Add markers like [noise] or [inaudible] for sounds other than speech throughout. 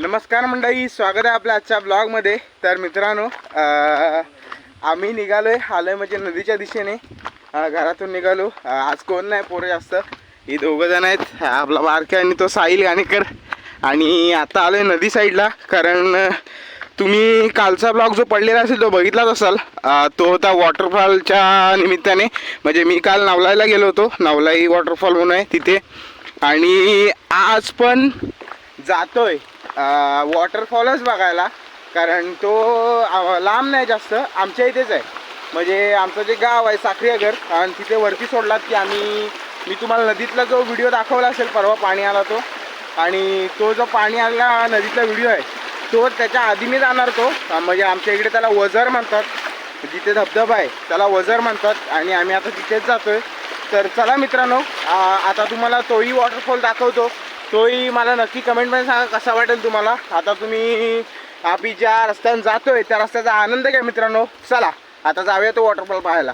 नमस्कार मंडळी स्वागत आहे आपल्या आजच्या ब्लॉगमध्ये तर मित्रांनो आम्ही निघालो आहे आलो म्हणजे नदीच्या दिशेने. घरातून निघालो. आज कोण नाही पोरं जास्त. ही दोघं जण आहेत. आपला बारके आणि तो साहिल गाणेकर. आणि आता आलो आहे नदी साईडला कारण तुम्ही कालचा ब्लॉग जो पडलेला असेल तो बघितलाच असाल. तो होता वॉटरफॉलच्या निमित्ताने. म्हणजे मी काल नवलाईला गेलो होतो. नवलाई वॉटरफॉल म्हणून आहे तिथे. आणि आज पण जातोय. वॉटरफॉलच बघायला. कारण तो लांब नाही जास्त. आमच्या इथेच आहे. म्हणजे आमचं जे गाव आहे साखरेगर आणि तिथे वरती सोडलात की आम्ही मी तुम्हाला नदीतला जो व्हिडिओ दाखवला असेल परवा पाणी आला तो आणि तो जो पाणी आला नदीतला व्हिडिओ आहे तो त्याच्या आधी मी जाणार तो. म्हणजे आमच्या इकडे त्याला वझर म्हणतात. जिथे धबधबा आहे त्याला वझर म्हणतात. आणि आम्ही आता तिथेच जातोय. तर चला मित्रांनो आता तुम्हाला तोही वॉटरफॉल दाखवतो. तोही मला नक्की कमेंटमध्ये सांगा कसा वाटेल तुम्हाला. आता तुम्ही आम्ही ज्या रस्त्याने जातोय त्या रस्त्याचा आनंद घ्या मित्रांनो. चला आता जाऊया तो वॉटरफॉल पाहायला.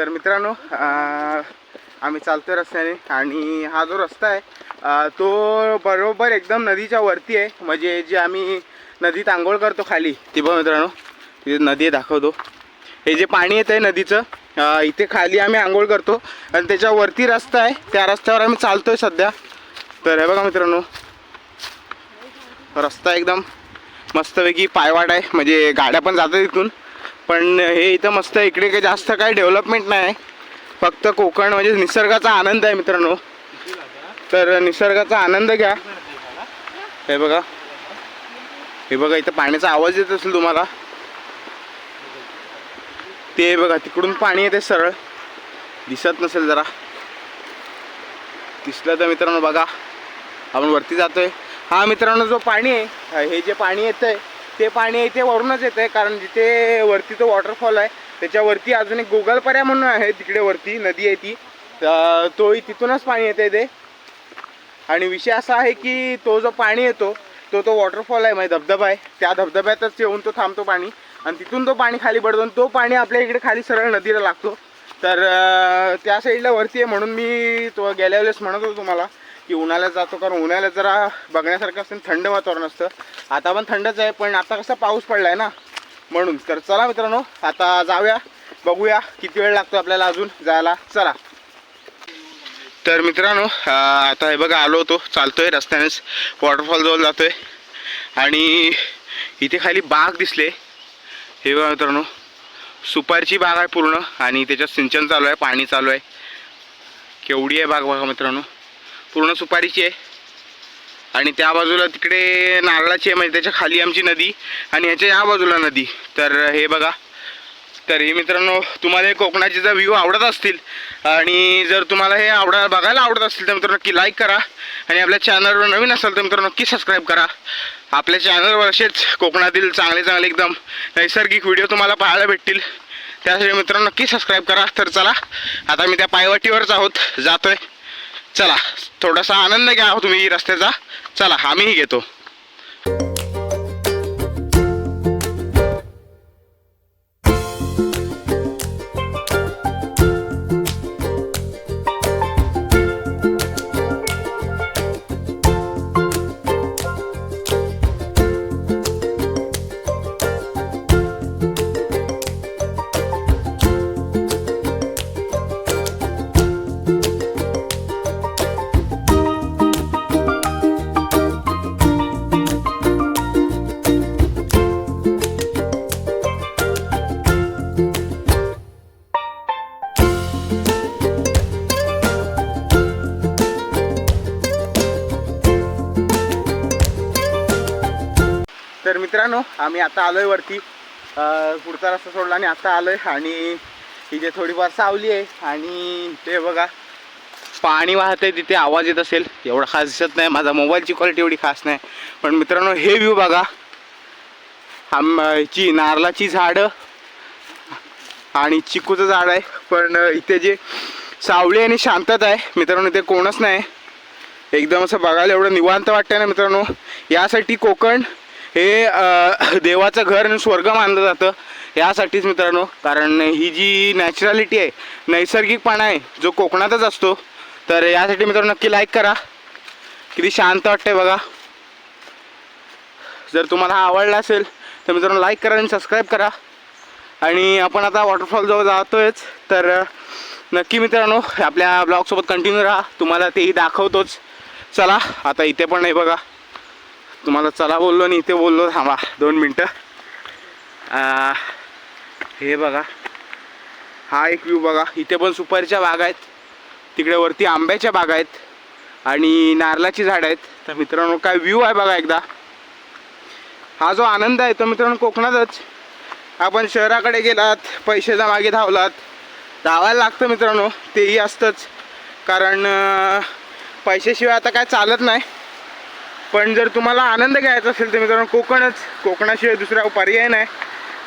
तर मित्रांनो आम्ही चालतोय रस्त्याने आणि हा जो रस्ता आहे तो बरोबर एकदम नदीच्या वरती आहे. म्हणजे जे आम्ही नदीत आंघोळ करतो खाली ती बघ मित्रांनो तिथे नदी आहे दाखवतो. हे जे पाणी येत आहे नदीचं इथे खाली आम्ही आंघोळ करतो. आणि त्याच्यावरती रस्ता आहे त्या रस्त्यावर आम्ही चालतोय सध्या. तर हे बघा मित्रांनो रस्ता एकदम मस्तपैकी पायवाट आहे. म्हणजे गाड्या पण जातात इथून. पण हे इथं मस्त इकडे काही जास्त काही डेव्हलपमेंट नाही. फक्त कोकण म्हणजे निसर्गाचा आनंद आहे मित्रांनो. तर निसर्गाचा आनंद घ्या. हे बघा. हे बघा इथं पाण्याचा आवाज येत असेल तुम्हाला. ते बघा तिकडून पाणी येते सरळ. दिसत नसेल जरा. दिसलं तर मित्रांनो बघा. आपण वरती जातोय. हा मित्रांनो जो पाणी आहे हे जे पाणी येतं आहे ते पाणी इथे वरूनच येतं आहे कारण जिथे वरती तो वॉटरफॉल आहे त्याच्यावरती अजून एक गोगलपऱ्या म्हणून आहे तिकडे वरती नदी आहे ती. तोही तिथूनच पाणी येते ते. आणि विषय असा आहे की तो जो पाणी येतो तो तो वॉटरफॉल आहे म्हणजे धबधबा आहे. त्या धबधब्यातच येऊन तो थांबतो पाणी. आणि तिथून तो पाणी खाली पडतो आणि तो पाणी आपल्या इकडे खाली सरळ नदीला लागतो. तर त्या साईडला वरती आहे म्हणून मी तो गेल्या वेळेस म्हणत होतो तुम्हाला. की उन्हाळ्यात जातो कारण उन्हाळ्यात जरा बघण्यासारखं असतं थंड वातावरण असतं. आता पण थंडच आहे पण आता कसं पाऊस पडलाय ना? म्हणून. तर चला मित्रांनो आता जाऊया बघूया किती वेळ लागतो आपल्याला अजून जायला. चला. तर मित्रांनो आता हे बघा आलो होतो चालतोय रस्त्यानेच. वॉटरफॉल जवळ जातोय. आणि इथे खाली बाग दिसले. हे बघा मित्रांनो सुपारीची बाग आहे पूर्ण आणि त्याच्यात सिंचन चालू आहे पाणी चालू आहे. केवढी आहे बाग बघा मित्रांनो. पूर्ण सुपारीची आहे. आणि त्या बाजूला तिकडे नारळाची आहे म्हणजे त्याच्याखाली आमची नदी आणि ह्याच्या या बाजूला नदी. तर हे बघा. तर हे मित्रांनो तुम्हाला हे कोकणाचे जर व्ह्यू आवडत असतील आणि जर तुम्हाला हे आवडा बघायला आवडत असतील तर मित्रांनो नक्की लाईक करा. आणि आपल्या चॅनलवर नवीन असाल तर मित्रांनो नक्की सबस्क्राईब करा. आपल्या चॅनलवर असेच कोकणातील चांगले चांगले एकदम नैसर्गिक व्हिडिओ तुम्हाला पाहायला भेटतील. त्यासाठी मित्रांनो नक्की सबस्क्राईब करा. तर चला आता मी त्या पायवाटीवरच आहोत. जातोय. चला थोडासा आनंद घ्या हो तुम्ही रस्त्याचा. चला आम्हीही घेतो. मित्रांनो आम्ही आता आलोय वरती. पुढचा रस्ता सोडला आणि आता आलोय आणि इथे थोडीफार सावली आहे आणि ते बघा पाणी वाहत आहे तिथे आवाज येत असेल. एवढा खास दिसत नाही माझा मोबाईलची क्वालिटी एवढी खास नाही. पण मित्रांनो हे व्ह्यू बघा. आम नारळाची झाडं आणि चिकूचं झाड आहे. पण इथे जे सावली आणि शांतता आहे मित्रांनो इथे कोणच नाही. एकदम असं बघायला एवढं निवांत वाटतं ना मित्रांनो. यासाठी कोकण हे देवाचं घर आणि स्वर्ग मानलं जातं यासाठीच मित्रांनो. कारण ही जी नॅचरॅलिटी आहे नैसर्गिकपणा आहे जो कोकणातच असतो तर यासाठी मित्रांनो नक्की लाईक करा. किती शांत वाटते बघा. जर तुम्हाला हा आवडला असेल तर मित्रांनो लाईक करा आणि सबस्क्राईब करा. आणि आपण आता वॉटरफॉल जवळ जातोयच तर नक्की मित्रांनो आपल्या ब्लॉगसोबत कंटिन्यू राहा. तुम्हाला तेही दाखवतोच. चला आता इथे पण नाही बघा. तुम्हाला चला बोललो आणि इथे बोललो. थांबा दोन मिनटं. हे बघा. हा एक व्ह्यू बघा. इथे पण सुपारीच्या बागा आहेत. तिकडे वरती आंब्याच्या बागा आहेत आणि नारळाची झाडं आहेत. तर मित्रांनो काय व्ह्यू आहे बघा एकदा. हा जो आनंद आहे तो मित्रांनो कोकणातच. आपण शहराकडे गेलात पैशाच्या मागे धावलात. धावायला लागतं मित्रांनो तेही असतंच. कारण पैशाशिवाय आता काय चालत नाही. पण जर तुम्हाला आनंद घ्यायचा असेल तर मित्रांनो कोकणच कोकणाशिवाय दुसरा पर्याय नाही.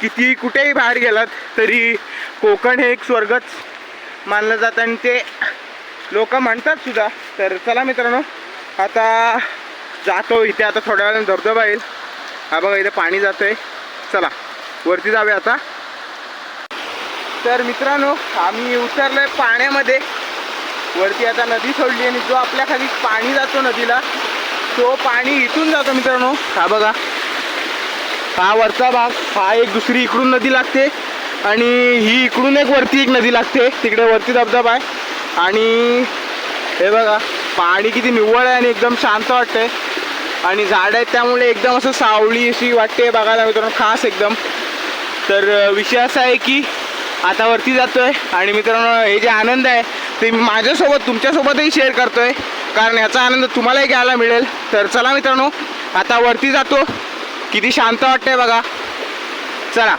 किती कुठेही बाहेर गेलात तरी कोकण हे एक स्वर्गच मानलं जातं आणि ते लोक म्हणतात सुद्धा. तर चला मित्रांनो आता जातो इथे. आता थोड्या वेळाने धबधबा येईल. हा बघा इथे पाणी जातंय. चला वरती जाऊया आता. तर मित्रांनो आम्ही उतरलोय पाण्यामध्ये. वरती आता नदी सोडली आणि जो आपल्या खाली पाणी जातो नदीला तो पाणी इथून जातो मित्रांनो. हा बघा. हा वरचा भाग हा एक दुसरी इकडून नदी लागते आणि ही इकडून एक वरती एक नदी लागते. तिकडे वरती धबधबा आहे. आणि हे बघा पाणी किती निव्वळ आहे आणि एकदम शांत वाटतंय. आणि झाड आहेत त्यामुळे एकदम असं सावली अशी वाटते बघायला मित्रांनो खास एकदम. तर विषय असा आहे की आता वरती जातोय आणि मित्रांनो हे जे आनंद आहे ते मी माझ्यासोबत तुमच्यासोबतही शेअर करतोय. कारण याचा आनंद तुम्हालाही घ्यायला मिळेल. तर चला मित्रांनो आता वरती जातो. किती शांत वाटतंय बघा. चला.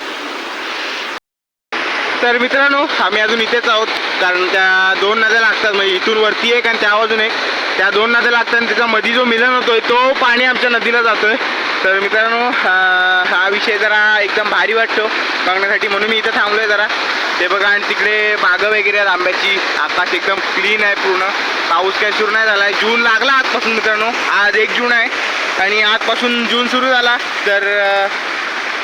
तर मित्रांनो आम्ही अजून इथेच आहोत. कारण त्या दोन नद्या लागतात. म्हणजे इथून वरती एक आणि त्या बाजून एक. त्या दोन नद्या लागतात आणि त्याचा मधी जो मिलन होतोय तो पाणी आमच्या नदीला जातोय. तर मित्रांनो हा- हा विषय जरा एकदम भारी वाटतो बघण्यासाठी. म्हणून मी इथं थांबलोय जरा. ते बघा आणि तिकडे बागं वगैरे आहेत आंब्याची. आकाश एकदम क्लीन आहे पूर्ण. पाऊस काय सुरू नाही झाला. जून लागला आजपासून मित्रांनो. आज एक जून आहे. आणि आजपासून जून सुरू झाला. तर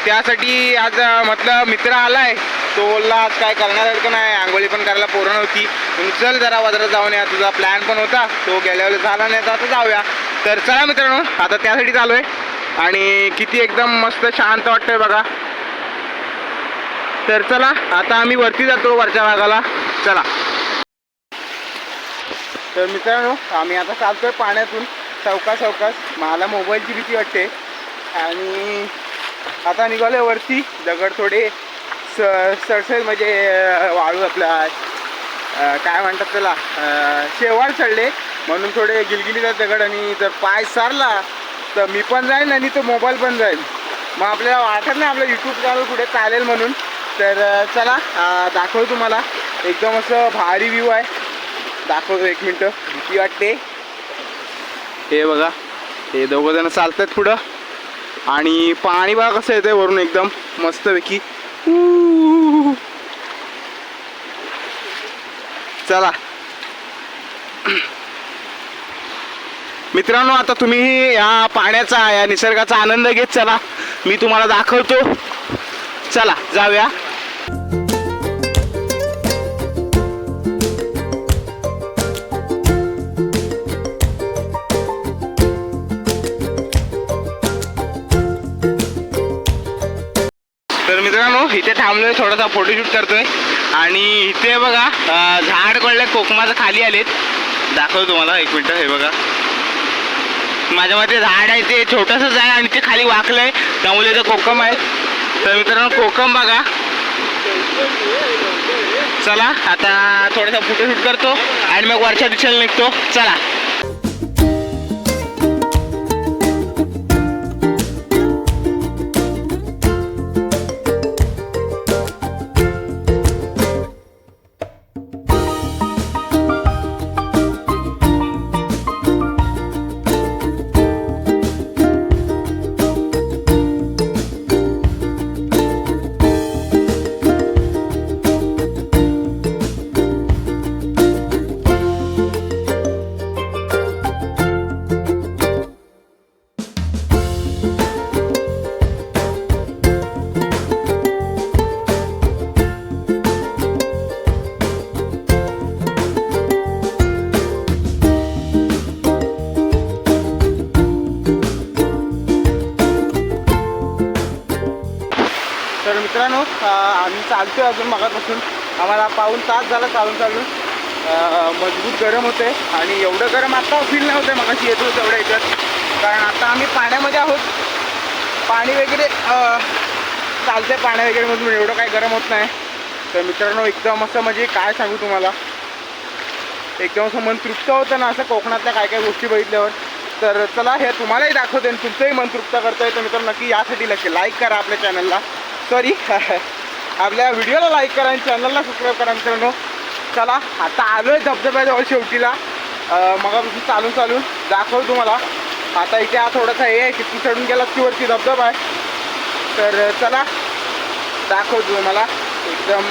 त्यासाठी आज म्हटलं मित्र आलाय. तो बोलला आज काय करण्यासारखं नाही आंघोळी पण करायला पोरं नव्हती. चल जरा बाजारात जाऊन या. तुझा प्लॅन पण होता. तो गेल्यावर झाला नाही तर आता जाऊया. तर चला मित्रांनो आता त्यासाठी चालू आहे आणि किती एकदम मस्त शांत वाटतंय बघा. तर चला आता आम्ही वरती जातो वरच्या भागाला. चला. तर मित्रांनो आम्ही आता चालतो आहे पाण्यातून. चौका चौकास. मला मोबाईलची भीती वाटते. आणि आता निघालोय वरती दगड थोडे स सरसर म्हणजे वाळू आपला काय म्हणतात त्याला शेवाळ चढले. म्हणून थोडे गिलगिलीत दगड आणि जर पाय सारला तर मी पण जाईन आणि तो मोबाईल पण जाईल मग आपल्याला वाटत नाही आपलं यूट्यूब चॅनल कुठे चालेल म्हणून. तर चला दाखव तुम्हाला. एकदम असं भारी व्ह्यू आहे. दाखवतो एक मिनटं. भीती वाटते. हे बघा हे दोघं जण चालतात पुढं. आणि पाणी बघा कसं येते वरून एकदम मस्तपैकी. ऊ. चला. मित्रांनो आता तुम्ही या पाण्याचा या निसर्गाचा आनंद घेत चला. मी तुम्हाला दाखवतो. चला जाऊया. मित्रांनो इथे थांबलोय थोडासा फोटोशूट करतोय. आणि इथे बघा झाड कळले कोकमाचं खाली आलेत. दाखवतो तुम्हाला एक मिनटं हे बघा. माझ्या मते झाड आहे ते छोटंसंच आहे आणि ते खाली वाकलंय. त्यामुळे ते कोकम आहे. तर मित्रांनो कोकम बघा. चला आता थोडासा फोटोशूट करतो आणि मग वरच्या दिशेला निघतो. चला. आम्ही चालतोय अजून मगापासून. आम्हाला पाऊन तास झाला चालून चालून. मजबूत गरम होते आणि एवढं गरम आता फील नाही होतं मगाशी येत तेवढ्या याच्यात. कारण आता आम्ही पाण्यामध्ये आहोत. पाणी वगैरे चालते चालतंय पाण्या वगैरे मधून. एवढं काही गरम होत नाही. तर मित्रांनो एकदम असं म्हणजे काय सांगू तुम्हाला? एकदम असं मन तृप्त होतं ना असं कोकणातल्या काय काय गोष्टी बघितल्यावर. तर चला हे तुम्हालाही दाखवते आणि तुमचंही मन तृप्त करतोय. तर मित्रांनो नक्की यासाठी नक्की लाईक करा आपल्या चॅनलला सॉरी [laughs] आपल्या व्हिडिओला लाईक करा आणि चॅनलला सबस्क्राईब करा मित्रांनो. चला आता आलो आहे धबधब्याजवळ शेवटीला. मगापासून चालून चालून दाखव तुम्हाला. आता इथे हा थोडासा हे आहे किती चढून गेला की वरती धबधबा आहे. तर चला दाखवतो तुम्हाला. एकदम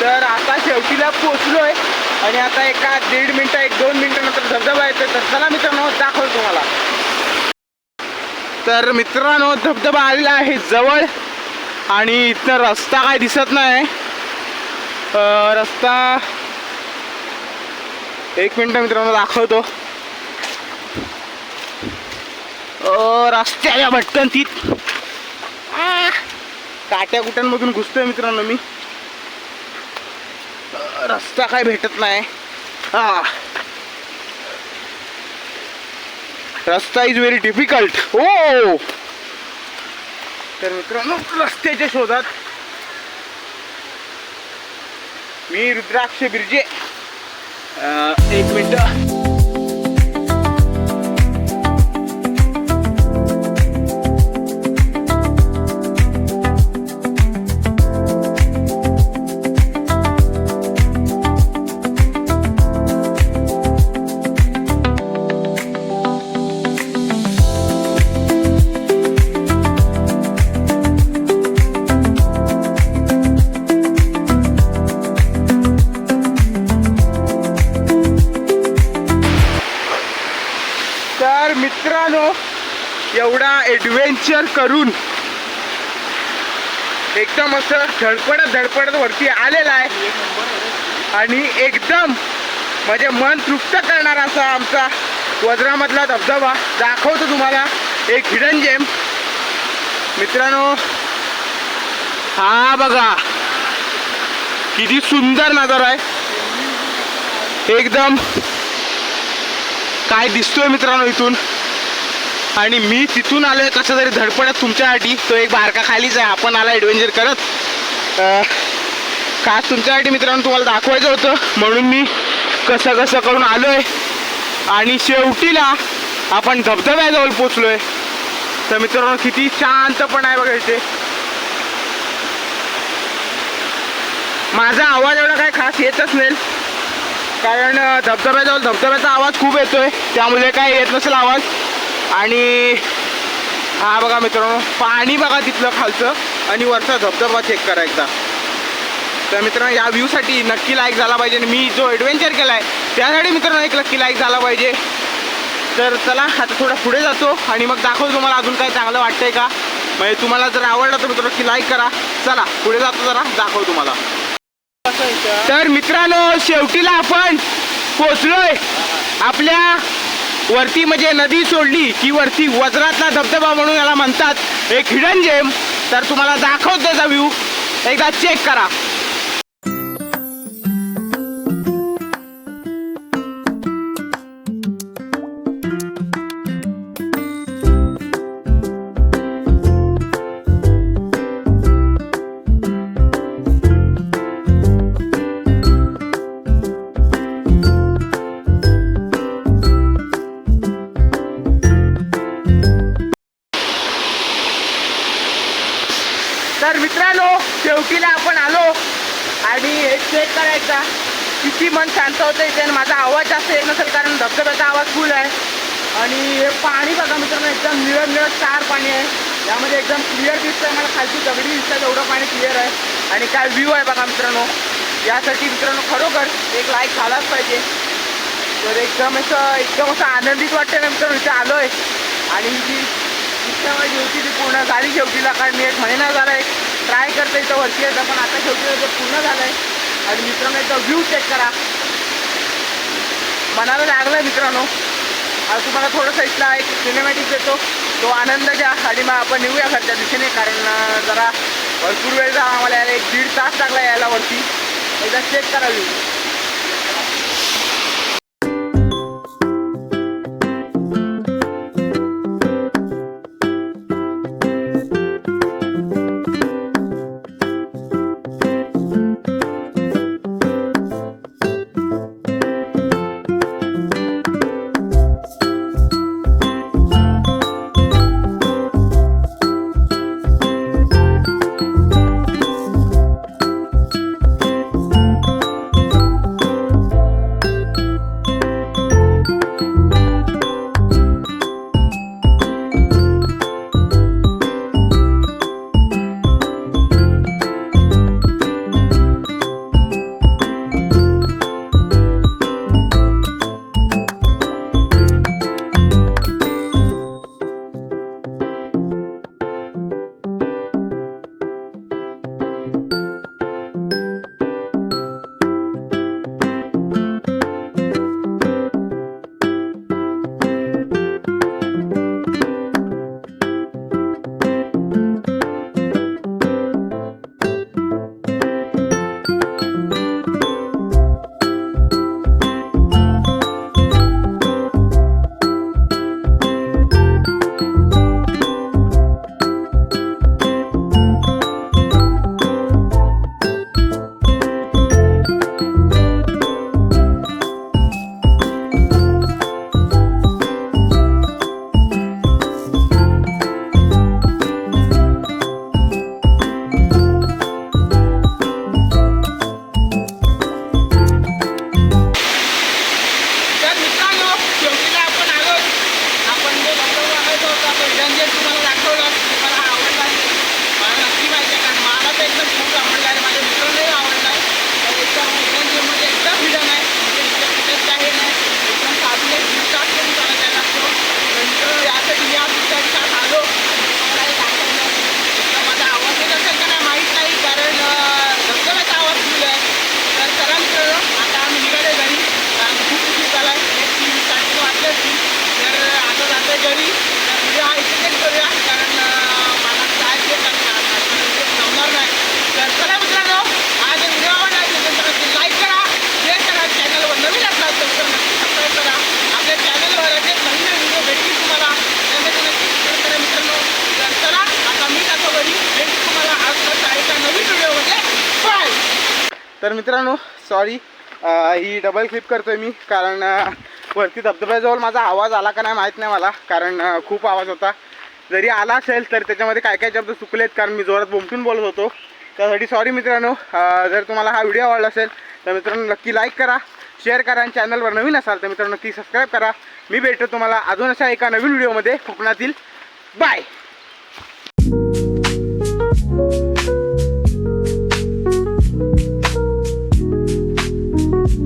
तर आता शेवटीला पोचलो आहे आणि आता एका दीड मिनटं एक दोन मिनटानंतर धबधबा येतो तर चला मित्रांनो दाखवतो तुम्हाला. तर मित्रांनो धबधबा आलेला आहे जवळ आणि इथं रस्ता काय दिसत नाही. रस्ता एक मिनिट मित्रांनो दाखवतो. रस्त्याच्या भटकंतीत. आ, काट्या कुट्यांमधून घुसतोय मित्रांनो मी. रस्ता काय भेटत नाही. हा. रस्ता इज व्हेरी डिफिकल्ट हो. तर मित्रांनो रस्त्याच्या शोधात मी रुद्राक्ष बिर्जे. एक मिनिट. ॲडव्हेंचर करून एकदम असं धडपडत धडपडत वरती आलेला आहे. आणि एकदम म्हणजे मन तृप्त करणारा असा आमचा वज्रामधला धबधबा. दाखवतो तुम्हाला एक हिडन जेम मित्रांनो हा बघा. किती सुंदर नजारा आहे. एकदम काय दिसतोय मित्रांनो इथून? आणि मी तिथून आलोय कसं तरी धडपडत तुमच्यासाठी तो एक बारका खालीच आहे. आपण आला ॲडव्हेंचर करत. खास तुमच्यासाठी मित्रांनो तुम्हाला दाखवायचं होतं. म्हणून मी कसं कसं करून आलोय. आणि शेवटीला आपण धबधब्याजवळ पोचलोय. तर मित्रांनो किती शांतपण आहे बघा इथे. माझा आवाज एवढा काय खास येतच नाही. कारण धबधब्याजवळ धबधब्याचा आवाज खूप येतोय. त्यामुळे काय येत नसेल आवाज. आणि हा बघा मित्रांनो पाणी बघा तिथलं खालचं आणि वरचा धबधबा चेक करा एकदा. तर मित्रांनो या व्ह्यूसाठी नक्की लाईक झाला पाहिजे आणि मी जो ॲडव्हेंचर केला आहे त्यासाठी मित्रांनो एक नक्की लाईक झाला पाहिजे. तर चला आता थोडा पुढे जातो आणि मग दाखवतो तुम्हाला अजून काही चांगलं वाटतंय का. म्हणजे तुम्हाला जर आवडलं तर मित्रांनो की लाईक करा. चला पुढे जातो जरा दाखव तुम्हाला. तर मित्रांनो शेवटीला आपण पोचलोय आपल्या वरती म्हणजे नदी सोडली की वरती वज्रातला धबधबा म्हणून याला म्हणतात. एक हिडन जेम तर तुम्हाला दाखवतो त्याचा व्ह्यू एकदा चेक करा. शेवटीला आपण आलो आणि हे चेक करायचा. किती मन शांत होतं इथे माझा आवाज जास्त येत नसेल कारण धबधब्याचा आवाज फुल आहे. आणि हे पाणी बघा मित्रांनो एकदम निळत निळत चार पाणी आहे. यामध्ये एकदम क्लिअर दिसतंय मला खालची दगडी दिसतात एवढं पाणी क्लिअर आहे. आणि काय व्ह्यू आहे बघा मित्रांनो. यासाठी मित्रांनो खरोखर एक लाईक झालाच पाहिजे. तर एकदम असं एकदम असं आनंदित वाटतं ना मित्रांनो इथे आलो आहे आणि जी इच्छा माझी होती ती पूर्ण झाली शेवटीला. कारण मी एक महिना झाला आहे इथं वरती येतं पण आता शेवटी ते पूर्ण झालं आहे आणि मित्रांनो एकदा व्ह्यू चेक करा. मनाला लागलं मित्रांनो. आज तुम्हाला थोडंसं इथला एक सिनेमॅटिक देतो. तो आनंद घ्या आणि मग आपण निघूया घरच्या दिशेने कारण जरा भरपूर वेळ झाला आम्हाला यायला एक दीड तास लागला यायला वरती. एकदा चेक करावी तर तर मित्रांनो सॉरी ही डबल क्लिप करतोय मी कारण वरती धबधब्याजवळ माझा आवाज आला का नाही माहीत नाही मला कारण खूप आवाज होता. जरी आला असेल तर त्याच्यामध्ये काय काय शब्द चुकलेत कारण मी जोरात बोमटून बोलत होतो. त्यासाठी सॉरी मित्रांनो जर तुम्हाला हा व्हिडिओ आवडला असेल तर मित्रांनो नक्की लाईक करा शेअर करा आणि चॅनलवर नवीन असाल तर मित्रांनो नक्की सबस्क्राईब करा. मी भेटतो तुम्हाला अजून अशा एका नवीन व्हिडिओमध्ये कोकणातील बाय